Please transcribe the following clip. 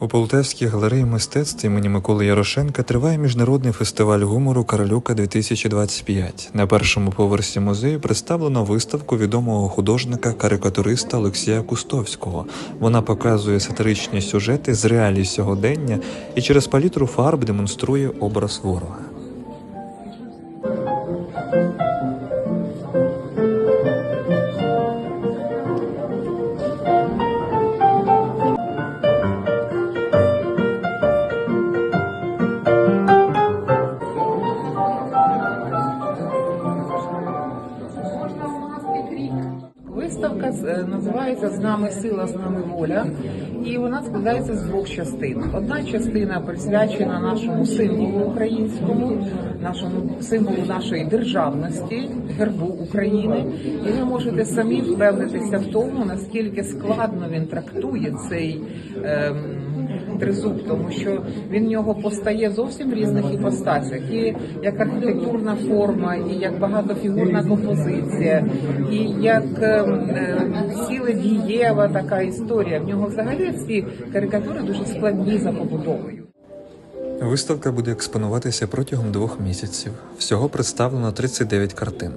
У Полтавській галереї мистецтв імені Миколи Ярошенка триває міжнародний фестиваль гумору Королюка 2025. На першому поверсі музею представлено виставку відомого художника-карикатуриста Олексія Кустовського. Вона показує сатиричні сюжети з реалій сьогодення і через палітру фарб демонструє образ ворога. Виставка називається З нами сила, з нами воля, і вона складається з двох частин. Одна частина присвячена нашому символу українському, нашому символу нашої державності, гербу України. І ви можете самі впевнитися в тому, наскільки складно він трактує цей. ем, тризуб, тому що він в нього постає зовсім в різних іпостасях, і як архітектурна форма, і як багатофігурна композиція, і як ем, е, ціле дієва така історія. В нього взагалі ці карикатури дуже складні за побудовою. Виставка буде експонуватися протягом двох місяців. Всього представлено 39 картин.